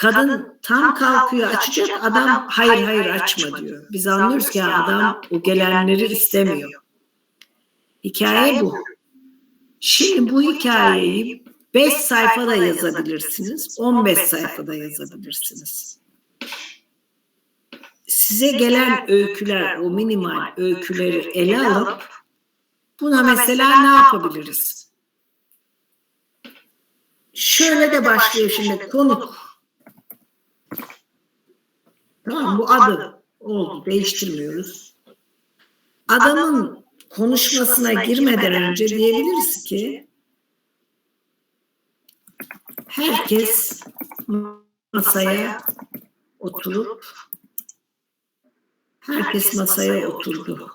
Kadın tam kalkıyor açacak adam hayır hayır açma diyor. Biz anlıyoruz ki adam o gelenleri istemiyor. Hikaye bu. Şimdi bu hikayeyi 5 sayfada yazabilirsiniz, 15 sayfada yazabilirsiniz. Size gelen öyküler, o minimal öyküleri ele alıp buna mesela ne yapabiliriz? Şöyle de başlıyor şimdi konuk. Tamam bu adı. oldu değiştirmiyoruz. Adamın konuşmasına girmeden önce diyebiliriz ki herkes masaya oturup herkes masaya oturdu.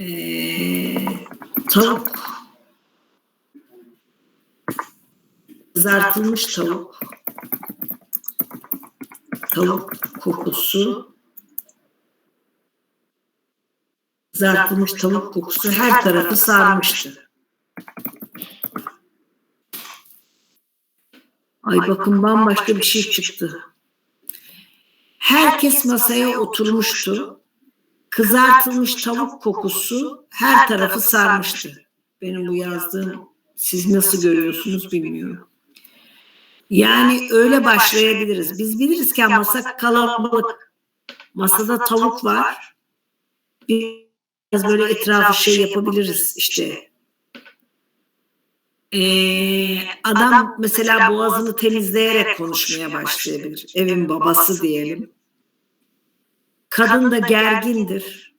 Ee, tavuk. kızartılmış tavuk tavuk kokusu kızartılmış tavuk kokusu her tarafı sarmıştı. Ay bakın bambaşka bir şey çıktı. Herkes masaya oturmuştu. Kızartılmış tavuk kokusu her tarafı sarmıştı. Benim bu yazdığım siz nasıl görüyorsunuz bilmiyorum. Yani öyle başlayabiliriz. Biz biliriz ki masa kalabalık. Masada tavuk var. Biraz böyle etrafı şey yapabiliriz işte. Ee, adam mesela boğazını temizleyerek konuşmaya başlayabilir. Evin babası diyelim. Kadın da gergindir.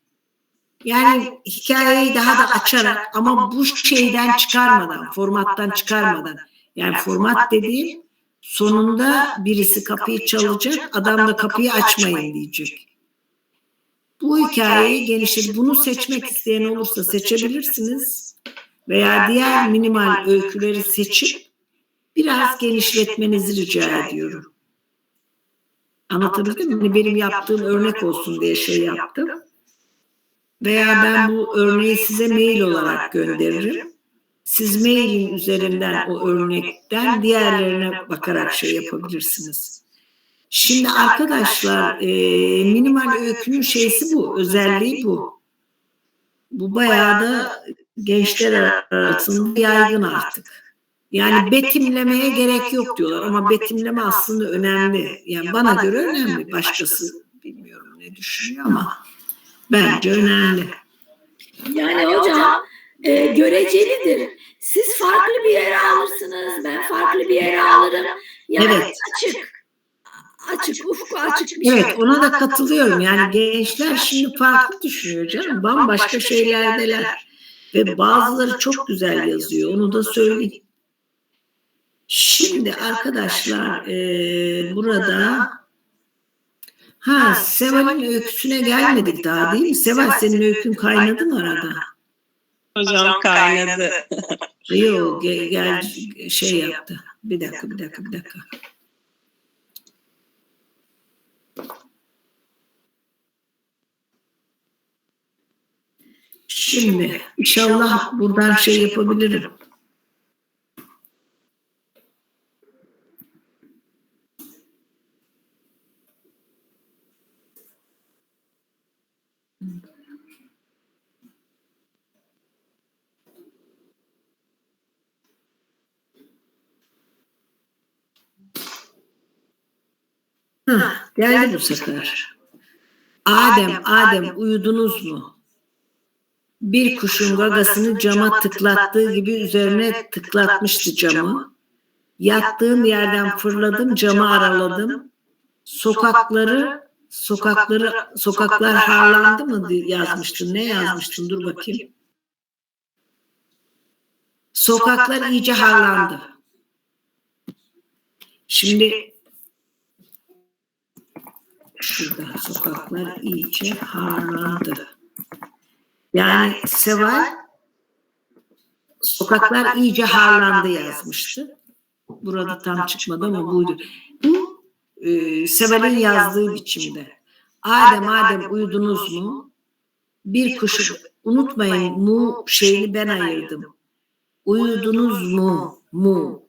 Yani hikayeyi daha da açarak ama bu şeyden çıkarmadan, formattan çıkarmadan. Yani format dediğim sonunda birisi kapıyı çalacak, adam da kapıyı açmayın diyecek. Bu hikayeyi genişlet. Bunu seçmek isteyen olursa seçebilirsiniz. Veya diğer minimal öyküleri seçip biraz genişletmenizi rica ediyorum. Anlatabildim mi? Benim yaptığım örnek olsun diye şey yaptım. Veya ben bu örneği size mail olarak gönderirim. Siz mailin üzerinden o örnekten diğerlerine bakarak şey yapabilirsiniz. Şimdi arkadaşlar e, minimal öykünün şeysi bu, özelliği bu. Bu bayağı da gençler arasında yaygın artık. Yani betimlemeye gerek yok diyorlar ama betimleme aslında önemli. Yani bana göre önemli. Başkası bilmiyorum ne düşünüyor ama bence önemli. Yani hocam e, görecelidir. Siz farklı bir yere alırsınız, ben farklı bir yere alırım. Yani Evet. açık. Açık, ufku açık bir Evet şey. ona da katılıyorum. Yani gençler şimdi farklı düşünüyor canım. Bambaşka şeylerdeler. Ve bazıları çok güzel yazıyor. Onu da söyleyeyim. Şimdi arkadaşlar e, burada ha Seval'in öyküsüne gelmedik daha değil mi? Seval senin öykün kaynadı mı arada? Hocam kaynadı. Yok gel, gel şey yaptı. Bir dakika bir dakika bir dakika. Şimdi inşallah buradan şey yapabilirim. Geldi bu sefer. Adem, Adem uyudunuz mu? Bir kuşun gagasını cama tıklattığı gibi üzerine tıklatmıştı camı. Yattığım yerden fırladım, camı araladım. Sokakları, sokakları, sokaklar harlandı mı yazmıştın. Ne yazmıştın? Dur bakayım. Sokaklar iyice harlandı. Şimdi şurada sokaklar iyice harlandı. Yani Seval sokaklar iyice harlandı yazmıştı. Burada tam çıkmadı ama buydu. Bu e, Seval'in yazdığı biçimde. Adem Adem uyudunuz mu? Bir kuşu unutmayın mu şeyini ben ayırdım. Uyudunuz mu? Mu.